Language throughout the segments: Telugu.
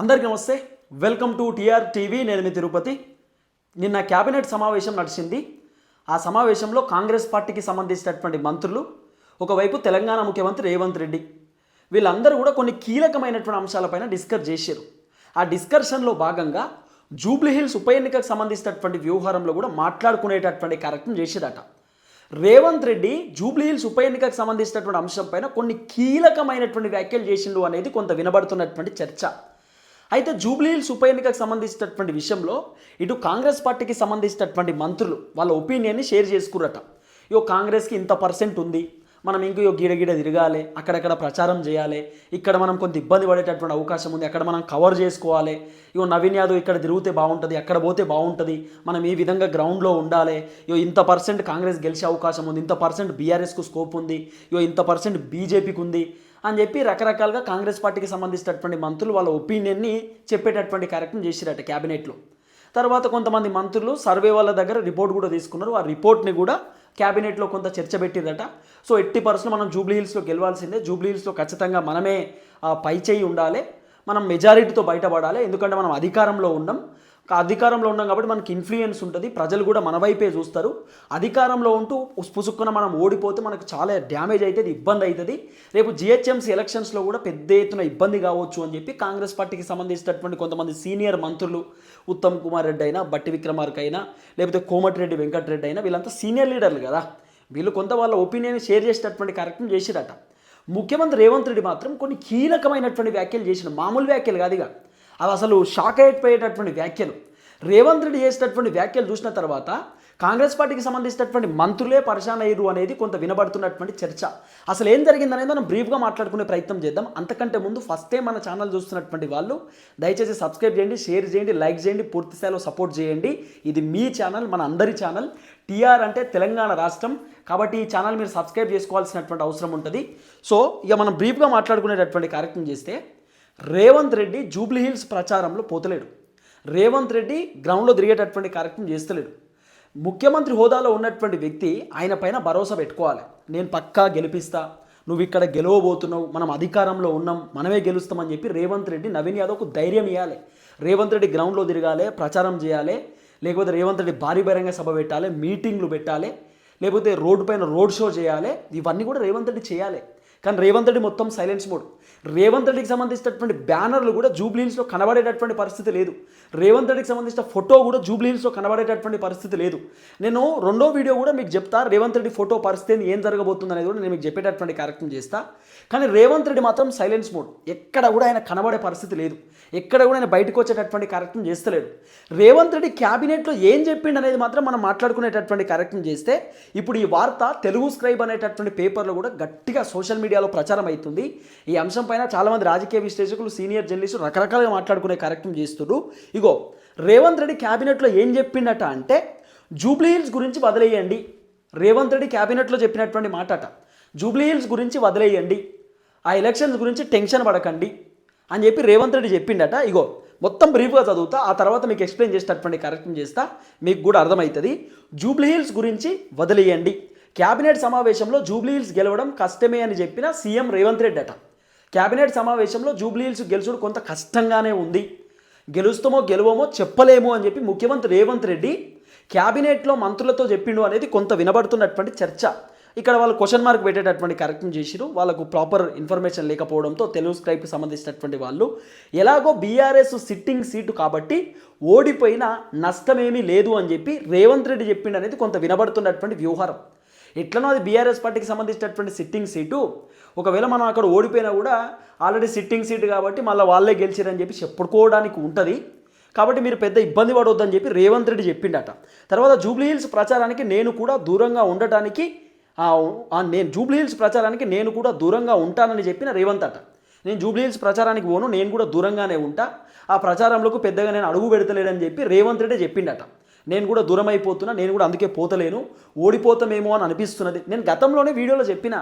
అందరికీ నమస్తే. Welcome to TR TV. నేను మీ తిరుపతి. నిన్న క్యాబినెట్ సమావేశం నడిచింది. ఆ సమావేశంలో కాంగ్రెస్ పార్టీకి సంబంధించినటువంటి మంత్రులు ఒకవైపు తెలంగాణ ముఖ్యమంత్రి రేవంత్ రెడ్డి వీళ్ళందరూ కూడా కొన్ని కీలకమైనటువంటి అంశాలపైన డిస్కస్ చేశారు. ఆ డిస్కషన్లో భాగంగా జూబ్లీ హిల్స్ ఉప ఎన్నికకు సంబంధించినటువంటి వ్యవహారంలో కూడా మాట్లాడుకునేటటువంటి కార్యక్రమం చేసేదట రేవంత్ రెడ్డి జూబ్లీహిల్స్ ఉప ఎన్నికకు సంబంధించినటువంటి అంశం పైన కొన్ని కీలకమైనటువంటి వ్యాఖ్యలు చేసిండు అనేది కొంత వినబడుతున్నటువంటి చర్చ. అయితే జూబ్లీహిల్స్ ఉప ఎన్నికకు సంబంధించినటువంటి విషయంలో ఇటు కాంగ్రెస్ పార్టీకి సంబంధించినటువంటి మంత్రులు వాళ్ళ ఒపీనియన్ని షేర్ చేసుకురట ఇగో కాంగ్రెస్కి ఇంత పర్సెంట్ ఉంది. మనం ఇంకో గిడ తిరగాలి. అక్కడక్కడ ప్రచారం చేయాలి. ఇక్కడ మనం కొంత ఇబ్బంది పడేటటువంటి అవకాశం ఉంది. అక్కడ మనం కవర్ చేసుకోవాలి. ఇగో నవీన్ యాదవ్ ఇక్కడ తిరిగితే బాగుంటుంది. అక్కడ పోతే బాగుంటుంది. మనం ఈ విధంగా గ్రౌండ్లో ఉండాలి. ఇగో ఇంత పర్సెంట్ కాంగ్రెస్ గెలిచే అవకాశం ఉంది. ఇంత పర్సెంట్ బీఆర్ఎస్కు స్కోప్ ఉంది. ఇగో ఇంత పర్సెంట్ బీజేపీకి ఉంది. అని చెప్పి రకరకాలుగా కాంగ్రెస్ పార్టీకి సంబంధించినటువంటి మంత్రులు వాళ్ళ ఒపీనియన్ని చెప్పేటటువంటి కార్యక్రమం చేసిరట క్యాబినెట్లో. తర్వాత కొంతమంది మంత్రులు సర్వే వాళ్ళ దగ్గర రిపోర్ట్ కూడా తీసుకున్నారు. ఆ రిపోర్ట్ని కూడా క్యాబినెట్లో కొంత చర్చ పెట్టిందట సో ఎట్టి పరిస్థితుల్లో మనం జూబ్లీ హిల్స్లో గెలవాల్సిందే. జూబ్లీ హిల్స్లో ఖచ్చితంగా మనమే పై చేయి ఉండాలి. మనం మెజారిటీతో బయటపడాలి. ఎందుకంటే మనం అధికారంలో ఉన్నాం. అధికారంలో ఉన్నాం కాబట్టి మనకి ఇన్ఫ్లుయెన్స్ ఉంటుంది. ప్రజలు కూడా మన వైపే చూస్తారు. అధికారంలో ఉంటూ పుసుక్కున మనం ఓడిపోతే మనకు చాలా డ్యామేజ్ అవుతుంది ఇబ్బంది అవుతుంది రేపు జిహెచ్ఎంసీ ఎలక్షన్స్లో కూడా పెద్ద ఎత్తున ఇబ్బంది కావచ్చు అని చెప్పి కాంగ్రెస్ పార్టీకి సంబంధించినటువంటి కొంతమంది సీనియర్ మంత్రులు ఉత్తమ్ కుమార్ రెడ్డి అయినా బట్టి విక్రమార్క అయినా లేకపోతే కోమటిరెడ్డి వెంకటరెడ్డి అయినా వీళ్ళంతా సీనియర్ లీడర్లు కదా. వీళ్ళు కొంత వాళ్ళ ఒపీనియన్ షేర్ చేసేటటువంటి కార్యక్రమం చేసిరట. ముఖ్యమంత్రి రేవంత్ రెడ్డి మాత్రం కొన్ని కీలకమైనటువంటి వ్యాఖ్యలు చేసిన మామూలు వ్యాఖ్యలు కాదు ఇక. అవి అసలు షాక్ అయిపోయేటటువంటి వ్యాఖ్యలు. రేవంత్ రెడ్డి చేసేటటువంటి వ్యాఖ్యలు చూసిన తర్వాత కాంగ్రెస్ పార్టీకి సంబంధించినటువంటి మంత్రులే పరిశాన్ అయ్యారు అనేది కొంత వినబడుతున్నటువంటి చర్చ. అసలు ఏం జరిగిందనేది మనం బ్రీఫ్గా మాట్లాడుకునే ప్రయత్నం చేద్దాం. అంతకంటే ముందు ఫస్టే మన ఛానల్ చూస్తున్నటువంటి వాళ్ళు దయచేసి సబ్స్క్రైబ్ చేయండి షేర్ చేయండి లైక్ చేయండి పూర్తి స్థాయిలో సపోర్ట్ చేయండి. ఇది మీ ఛానల్ మన అందరి ఛానల్. టీఆర్ అంటే తెలంగాణ రాష్ట్రం. కాబట్టి ఈ ఛానల్ మీరు సబ్స్క్రైబ్ చేసుకోవాల్సినటువంటి అవసరం ఉంటుంది. సో ఇక మనం బ్రీఫ్గా మాట్లాడుకునేటటువంటి కార్యక్రమం చేస్తే రేవంత్ రెడ్డి జూబ్లీ హిల్స్ ప్రచారంలో పోతలేడు. రేవంత్ రెడ్డి గ్రౌండ్లో తిరిగేటటువంటి కార్యక్రమం చేస్తలేడు. ముఖ్యమంత్రి హోదాలో ఉన్నటువంటి వ్యక్తి ఆయన పైన భరోసా పెట్టుకోవాలి. నేను పక్కా గెలిపిస్తా. నువ్వు ఇక్కడ గెలవబోతున్నావు. మనం అధికారంలో ఉన్నాం. మనమే గెలుస్తామని చెప్పి రేవంత్ రెడ్డి నవీన్ యాదవ్కు ధైర్యం ఇవ్వాలి రేవంత్ రెడ్డి గ్రౌండ్లో తిరగాలి ప్రచారం చేయాలి. లేకపోతే రేవంత్ రెడ్డి భారీ బహిరంగ సభ పెట్టాలి మీటింగ్లు పెట్టాలి. లేకపోతే రోడ్డు పైన రోడ్ షో చేయాలి. ఇవన్నీ కూడా రేవంత్ రెడ్డి చేయాలి. కానీ రేవంత్ రెడ్డి మొత్తం సైలెన్స్ మోడ్. రేవంత్ రెడ్డికి సంబంధించినటువంటి బ్యానర్లు కూడా జూబ్లీహిల్స్లో కనబడేటటువంటి పరిస్థితి లేదు. రేవంత్ రెడ్డికి సంబంధించిన ఫోటో కూడా జూబ్లీహిల్స్లో కనబడేటటువంటి పరిస్థితి లేదు. నేను రెండో వీడియో కూడా మీకు చెప్తా రేవంత్ రెడ్డి ఫోటో పరిస్థితి ఏం జరగబోతుంది అనేది కూడా నేను మీకు చెప్పేటటువంటి కార్యక్రమం చేస్తా. కానీ రేవంత్ రెడ్డి మాత్రం సైలెన్స్ మోడ్. ఎక్కడ కూడా ఆయన కనబడే పరిస్థితి లేదు. ఎక్కడ కూడా ఆయన బయటకు వచ్చేటటువంటి కార్యక్రమం చేస్తలేడు. రేవంత్ రెడ్డి క్యాబినెట్లో ఏం చెప్పిండు అనేది మాత్రం మనం మాట్లాడుకునేటటువంటి కార్యక్రమం చేస్తే ఇప్పుడు ఈ వార్త తెలుగు స్క్రైబ్ అనేటటువంటి పేపర్లో కూడా గట్టిగా సోషల్ మీడియాలో ప్రచారం అవుతుంది. ఈ అంశం పైన చాలామంది రాజకీయ విశ్లేషకులు సీనియర్ జర్నలిస్టులు రకరకాలుగా మాట్లాడుకునే కార్యక్రమం చేస్తున్నారు. ఇగో రేవంత్ రెడ్డి క్యాబినెట్లో ఏం చెప్పిండట అంటే జూబ్లీ హిల్స్ గురించి వదిలేయండి. రేవంత్ రెడ్డి క్యాబినెట్లో చెప్పినటువంటి మాట అట జూబ్లీ హిల్స్ గురించి వదిలేయండి. ఆ ఎలక్షన్స్ గురించి టెన్షన్ పడకండి అని చెప్పి రేవంత్ రెడ్డి చెప్పిండట. ఇగో మొత్తం బ్రీఫ్గా చదువుతా ఆ తర్వాత మీకు ఎక్స్ప్లెయిన్ చేసేటటువంటి కార్యక్రమం చేస్తా మీకు కూడా అర్థమవుతుంది. జూబ్లీ హిల్స్ గురించి వదిలేయండి. క్యాబినెట్ సమావేశంలో జూబ్లీ హిల్స్ గెలవడం కష్టమే అని చెప్పిన సీఎం రేవంత్ రెడ్డి అట. క్యాబినెట్ సమావేశంలో జూబ్లీహిల్స్ గెలుచుడు కొంత కష్టంగానే ఉంది. గెలుస్తామో గెలవమో చెప్పలేము అని చెప్పి ముఖ్యమంత్రి రేవంత్ రెడ్డి క్యాబినెట్లో మంత్రులతో చెప్పిండు అనేది కొంత వినబడుతున్నటువంటి చర్చ. ఇక్కడ వాళ్ళు క్వశ్చన్ మార్క్ పెట్టేటటువంటి కార్యక్రమం చేసిరు. వాళ్ళకు ప్రాపర్ ఇన్ఫర్మేషన్ లేకపోవడంతో తెలుగు స్క్రైబ్కి సంబంధించినటువంటి వాళ్ళు ఎలాగో బీఆర్ఎస్ సిట్టింగ్ సీటు కాబట్టి ఓడిపోయినా నష్టమేమీ లేదు అని చెప్పి రేవంత్ రెడ్డి చెప్పిండు అనేది కొంత వినబడుతున్నటువంటి వ్యవహారం ఎట్లనో అది బీఆర్ఎస్ పార్టీకి సంబంధించినటువంటి సిట్టింగ్ సీటు ఒకవేళ మనం అక్కడ ఓడిపోయినా కూడా ఆల్రెడీ సిట్టింగ్ సీటు కాబట్టి మళ్ళీ వాళ్ళే గెలిచారని చెప్పి చెప్పుకోవడానికి ఉంటుంది. కాబట్టి మీరు పెద్ద ఇబ్బంది పడవద్దని చెప్పి రేవంత్ రెడ్డి చెప్పిండట. తర్వాత జూబ్లీ హిల్స్ ప్రచారానికి నేను కూడా దూరంగా ఉండటానికి నేను జూబ్లీ హిల్స్ ప్రచారానికి నేను కూడా దూరంగా ఉంటానని చెప్పిన రేవంత్ అట. నేను జూబ్లీ హిల్స్ ప్రచారానికి పోను నేను కూడా దూరంగానే ఉంటా. ఆ ప్రచారంలోకి పెద్దగా నేను అడుగు పెడతలేడని చెప్పి రేవంత్ రెడ్డి చెప్పిండట. నేను కూడా దూరం అయిపోతున్నా నేను కూడా అందుకే పోతలేను ఓడిపోతామేమో అని అనిపిస్తున్నది. నేను గతంలోనే వీడియోలో చెప్పిన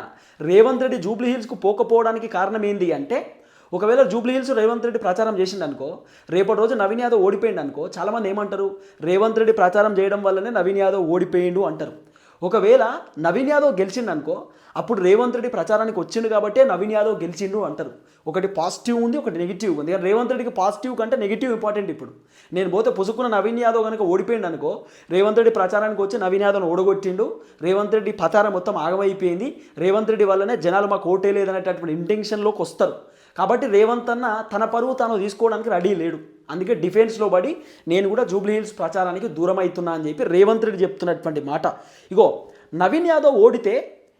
రేవంత్ రెడ్డి జూబ్లీ హిల్స్కు పోకపోవడానికి కారణం ఏంది అంటే ఒకవేళ జూబ్లీ హిల్స్ రేవంత్ రెడ్డి ప్రచారం చేసిండు అనుకో రేపటి రోజు నవీన్ యాదవ్ ఓడిపోయిండు అనుకో చాలామంది ఏమంటారు? రేవంత్ రెడ్డి ప్రచారం చేయడం వల్లనే నవీన్ యాదవ్ ఓడిపోయిండు అంటారు. ఒకవేళ నవీన్ యాదవ్ గెలిచిండు అనుకో అప్పుడు రేవంత్ రెడ్డి ప్రచారానికి వచ్చిండు కాబట్టే నవీన్ యాదవ్ గెలిచిండు అంటారు. ఒకటి పాజిటివ్ ఉంది ఒకటి నెగిటివ్ ఉంది. కానీ రేవంత్ రెడ్డికి పాజిటివ్ కంటే నెగిటివ్ ఇంపార్టెంట్ ఇప్పుడు. నేను పోతే పుసుకున్న నవీన్ యాదవ్ కనుక ఓడిపోయిండు అనుకో రేవంత్ రెడ్డి ప్రచారానికి వచ్చి నవీన్ యాదవ్ను ఓడగొట్టిండు. రేవంత్ రెడ్డి ప్రచారం మొత్తం ఆగమైపోయింది. రేవంత్ రెడ్డి వల్లనే జనాలు మాకు ఓటే లేదనేటటువంటి ఇంటెన్షన్లోకి వస్తారు. కాబట్టి రేవంత్ అన్న తన పరువు తాను తీసుకోవడానికి రెడీ లేడు. అందుకే డిఫెన్స్లో పడి నేను కూడా జూబ్లీ హిల్స్ ప్రచారానికి దూరం అవుతున్నా అని చెప్పి రేవంత్ రెడ్డి చెప్తున్నటువంటి మాట. ఇగో నవీన్ యాదవ్ ఓడితే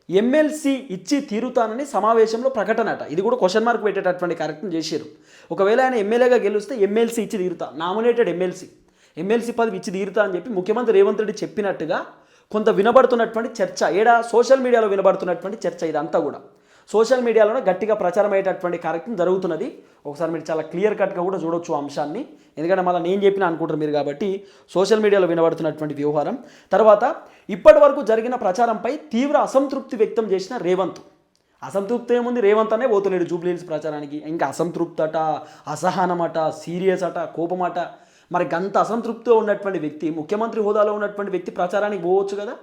ఎమ్మెల్సీ ఇచ్చి తీరుతానని సమావేశంలో ప్రకటన అట. ఇది కూడా క్వశ్చన్ మార్క్ పెట్టేటటువంటి కార్యక్రమం చేశారు ఒకవేళ ఆయన ఎమ్మెల్యేగా గెలిస్తే ఎమ్మెల్సీ ఇచ్చి తీరుతా. నామినేటెడ్ ఎమ్మెల్సీ ఎమ్మెల్సీ పదవి ఇచ్చి తీరుతా అని చెప్పి ముఖ్యమంత్రి రేవంత్ రెడ్డి చెప్పినట్టుగా కొంత వినబడుతున్నటువంటి చర్చ. ఏడా? సోషల్ మీడియాలో వినబడుతున్నటువంటి చర్చ ఇదంతా కూడా. సోషల్ మీడియాలోనే గట్టిగా ప్రచారం అయ్యేటటువంటి కార్యక్రమం జరుగుతున్నది. ఒకసారి మీరు చాలా క్లియర్ కట్గా కూడా చూడొచ్చు అంశాన్ని. ఎందుకంటే మళ్ళీ నేను చెప్పిన అనుకుంటారు మీరు కాబట్టి సోషల్ మీడియాలో వినబడుతున్నటువంటి వ్యవహారం. తర్వాత ఇప్పటి వరకు జరిగిన ప్రచారంపై తీవ్ర అసంతృప్తి వ్యక్తం చేసిన రేవంత్. అసంతృప్తి ఏముంది? రేవంత్ అనే పోతలేడు జూబ్లీహిల్స్ ప్రచారానికి. ఇంకా అసంతృప్తి అట అసహనమట సీరియస్ అట కోపమట. మరి గంత అసంతృప్తితో ఉన్నటువంటి వ్యక్తి ముఖ్యమంత్రి హోదాలో ఉన్నటువంటి వ్యక్తి ప్రచారానికి పోవచ్చు కదా?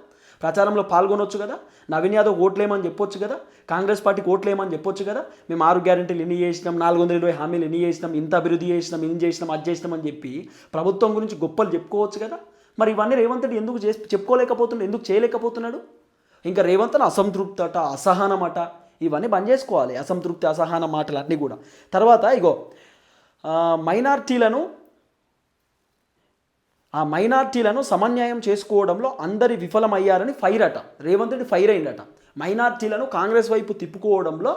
ప్రచారంలో పాల్గొనొచ్చు కదా? నవీన్ యాదవ్ ఓట్లేమని చెప్పొచ్చు కదా? కాంగ్రెస్ పార్టీకి ఓట్లేమని చెప్పొచ్చు కదా? మేము ఆరు గ్యారెంటీలు ఎన్ని చేసినాం? నాలుగు వందల ఇరవై హామీలు ఎన్ని చేసినాం? ఇంత అభివృద్ధి చేసినాం? ఇన్ని చేసినాం? అది చేసినాం అని చెప్పి ప్రభుత్వం గురించి గొప్పలు చెప్పుకోవచ్చు కదా? మరి ఇవన్నీ రేవంత్ రెడ్డి ఎందుకు చేసి చెప్పుకోలేకపోతున్నాడు? ఎందుకు చేయలేకపోతున్నాడు? ఇంకా రేవంత్ను అసంతృప్త అసంతృప్తి అట అసహనం అట ఇవన్నీ బంద్ చేసుకోవాలి. అసంతృప్తి అసహన మాటలు అన్నీ కూడా. తర్వాత ఇగో మైనార్టీలను ఆ మైనార్టీలను సమన్యాయం చేసుకోవడంలో అందరి విఫలమయ్యారని ఫైర్ అట రేవంత్ రెడ్డి ఫైర్ అయిందట మైనార్టీలను కాంగ్రెస్ వైపు తిప్పుకోవడంలో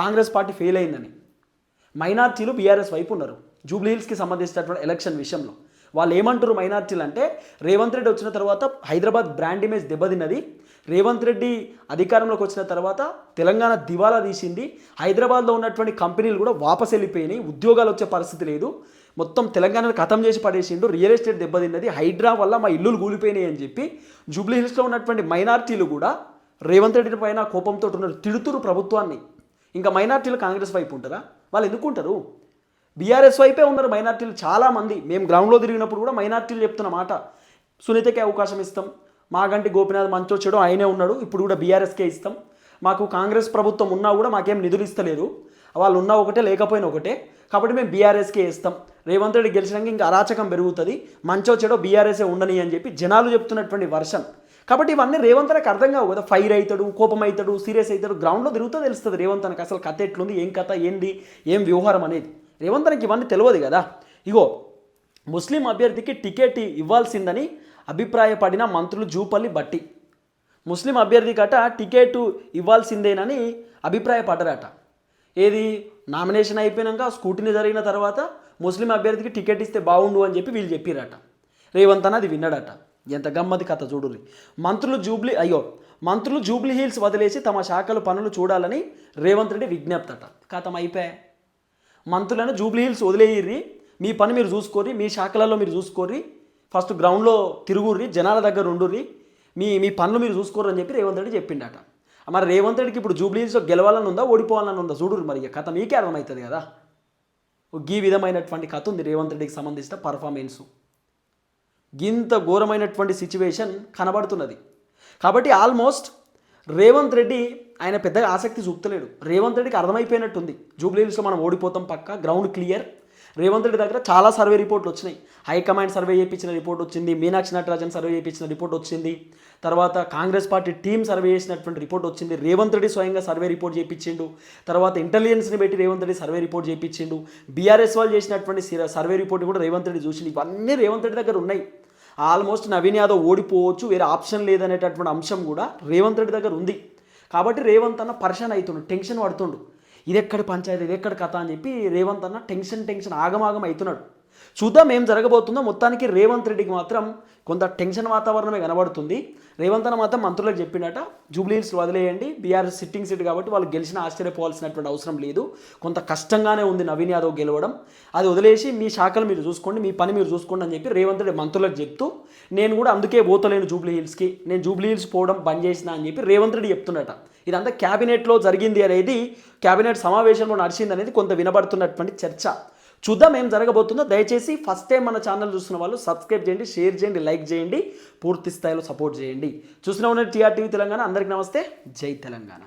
కాంగ్రెస్ పార్టీ ఫెయిల్ అయిందని. మైనార్టీలు బీఆర్ఎస్ వైపు ఉన్నారు. జూబ్లీ హిల్స్కి సంబంధించినటువంటి ఎలక్షన్ విషయంలో. వాళ్ళు ఏమంటారు మైనార్టీలు అంటే రేవంత్ రెడ్డి వచ్చిన తర్వాత హైదరాబాద్ బ్రాండ్ ఇమేజ్ దెబ్బతిన్నది. రేవంత్ రెడ్డి అధికారంలోకి వచ్చిన తర్వాత తెలంగాణ దివాలా తీసింది. హైదరాబాద్లో ఉన్నటువంటి కంపెనీలు కూడా వాపస్ వెళ్ళిపోయినాయి ఉద్యోగాలు వచ్చే పరిస్థితి లేదు. మొత్తం తెలంగాణను ఖతం చేసి పడేసిండు. రియల్ ఎస్టేట్ దెబ్బతిన్నది హైడ్రా వల్ల మా ఇల్లులు కూలిపోయినాయి అని చెప్పి జూబ్లీ హిల్స్లో ఉన్నటువంటి మైనార్టీలు కూడా రేవంత్ రెడ్డి పైన కోపంతో ఉన్నారు. తిడుతురు ప్రభుత్వాన్ని. ఇంకా మైనార్టీలు కాంగ్రెస్ వైపు ఉంటారా? వాళ్ళు ఎందుకు ఉంటారు? బీఆర్ఎస్ వైపే ఉన్నారు మైనార్టీలు చాలామంది. మేము గ్రౌండ్లో తిరిగినప్పుడు కూడా మైనార్టీలు చెప్తున్న మాట. సునీతకే అవకాశం ఇస్తాం. మాగంటి గోపినాథ్ మంచోచ్చాడు ఆయనే ఉన్నాడు. ఇప్పుడు కూడా బీఆర్ఎస్కే ఇస్తాం. మాకు కాంగ్రెస్ ప్రభుత్వం ఉన్నా కూడా మాకేం నిధులు ఇస్తలేదు. వాళ్ళు ఉన్నా ఒకటే లేకపోయినా ఒకటే. కాబట్టి మేము బీఆర్ఎస్కే ఇస్తాం. రేవంత్ రెడ్డి గెలిచినాక ఇంకా అరాచకం పెరుగుతుంది మంచో చెడో బీఆర్ఎస్ఏ ఉండని అని చెప్పి జనాలు చెప్తున్నటువంటి వర్షన్. కాబట్టి ఇవన్నీ రేవంత్ రెడ్డికి అర్థం కావు కదా ఫైర్ అవుతాడు కోపం అవుతాడు సీరియస్ అవుతాడు గ్రౌండ్లో తిరుగుతూ తెలుస్తుంది రేవంత్ అన్నకి అసలు కథ ఎట్లుంది ఏం కథ ఏంది ఏం వ్యవహారం అనేది. రేవంత్ అన్నకి ఇవన్నీ తెలియదు కదా. ఇగో ముస్లిం అభ్యర్థికి టికెట్ ఇవ్వాల్సిందని అభిప్రాయపడిన మంత్రులు జూపల్లి బట్టి ముస్లిం అభ్యర్థి కట టికెట్ ఇవ్వాల్సిందేనని అభిప్రాయపడ్డారట. ఏది నామినేషన్ అయిపోయినాక స్కూటీని జరిగిన తర్వాత ముస్లిం అభ్యర్థికి టికెట్ ఇస్తే బాగుండు అని చెప్పి వీళ్ళు చెప్పిరట. రేవంత్ అన్నది విన్నాడట. ఎంత గమ్మది కథ చూడుర్రి. మంత్రులు జూబ్లీ అయ్యో మంత్రులు జూబ్లీ హిల్స్ వదిలేసి తమ శాఖలు పనులు చూడాలని రేవంత్ రెడ్డి విజ్ఞప్తట. కథం అయిపోయా. మంత్రులను జూబ్లీ హిల్స్ వదిలేయిర్రి. మీ పని మీరు చూసుకోర్రి మీ శాఖలలో మీరు చూసుకోర్రి. ఫస్ట్ గ్రౌండ్లో తిరుగుర్రి జనాల దగ్గర ఉండుర్రి. మీ మీ పనులు మీరు చూసుకోర్రి అని చెప్పి రేవంత్ రెడ్డి చెప్పిండట. మరి రేవంత్ రెడ్డికి ఇప్పుడు జూబ్లీ హిల్స్లో గెలవాలని ఉందా ఓడిపోవాలని ఉందా చూడుర్రి మరి ఇక. కథ మీకే అర్థమవుతుంది కదా. ఈ విధమైనటువంటి కథ ఉంది. రేవంత్ రెడ్డికి సంబంధించిన పర్ఫార్మెన్సు గింత ఘోరమైనటువంటి సిచ్యువేషన్ కనబడుతున్నది. కాబట్టి ఆల్మోస్ట్ రేవంత్ రెడ్డి ఆయన పెద్దగా ఆసక్తి చూపుతలేడు. రేవంత్ రెడ్డికి అర్థమైపోయినట్టుంది. జూబ్లీ హిల్స్లో మనం ఓడిపోతాం పక్క గ్రౌండ్ క్లియర్ రేవంత్ రెడ్డి దగ్గర చాలా సర్వే రిపోర్ట్లు వచ్చినాయి. హైకమాండ్ సర్వే చేయించిన రిపోర్ట్ వచ్చింది. మీనాక్షి నటరాజన్ సర్వే చేయించిన రిపోర్ట్ వచ్చింది. తర్వాత కాంగ్రెస్ పార్టీ టీం సర్వే చేసినటువంటి రిపోర్ట్ వచ్చింది. రేవంత్ రెడ్డి స్వయంగా సర్వే రిపోర్ట్ చేయించిండు. తర్వాత ఇంటెలిజెన్స్ని పెట్టి రేవంత్ రెడ్డి సర్వే రిపోర్ట్ చేయించిండు. బీఆర్ఎస్ వాళ్ళు చేసినటువంటి సర్వే రిపోర్ట్ కూడా రేవంత్ రెడ్డి చూసిండు. ఇవన్నీ రేవంత్ రెడ్డి దగ్గర ఉన్నాయి. ఆల్మోస్ట్ నవీన్ యాదవ్ ఓడిపోవచ్చు వేరే ఆప్షన్ లేదనేటటువంటి అంశం కూడా రేవంత్ రెడ్డి దగ్గర ఉంది. కాబట్టి రేవంత్ అన్న పర్షన్ అవుతుండు టెన్షన్ పడుతుండు. ఇది ఎక్కడ పంచాయతీ ఇది ఎక్కడ కథ అని చెప్పి రేవంత్ అన్న టెన్షన్ టెన్షన్ ఆగమాగం అవుతున్నాడు. చూద్దాం ఏం జరగబోతుందో. మొత్తానికి రేవంత్ రెడ్డికి మాత్రం కొంత టెన్షన్ వాతావరణమే కనబడుతుంది. రేవంత్ అన్న మాత్రం మంత్రులకు చెప్పిండట జూబ్లీహిల్స్ వదిలేయండి బీఆర్ఎస్ సిట్టింగ్ సీట్ కాబట్టి వాళ్ళు గెలిచిన ఆశ్చర్యపోవాల్సినటువంటి అవసరం లేదు. కొంత కష్టంగానే ఉంది నవీన్ యాదవ్ గెలవడం. అది వదిలేసి మీ శాఖలు మీరు చూసుకోండి మీ పని మీరు చూసుకోండి అని చెప్పి రేవంత్ రెడ్డి మంత్రులకు చెప్తూ నేను కూడా అందుకే పోతలేను జూబ్లీ హిల్స్కి నేను జూబ్లీ హిల్స్ పోవడం బంద్ చేసిన అని చెప్పి రేవంత్ రెడ్డి చెప్తున్నట ఇదంతా క్యాబినెట్లో జరిగింది అనేది క్యాబినెట్ సమావేశంలో నడిచింది అనేది కొంత వినబడుతున్నటువంటి చర్చ. చూద్దాం ఏం జరగబోతుందో. దయచేసి ఫస్ట్ టైం మన ఛానల్ చూస్తున్న వాళ్ళు సబ్స్క్రైబ్ చేయండి షేర్ చేయండి లైక్ చేయండి పూర్తి స్థాయిలో సపోర్ట్ చేయండి. చూసిన ఉన్న టీఆర్టీవీ తెలంగాణ అందరికీ నమస్తే. జై తెలంగాణ.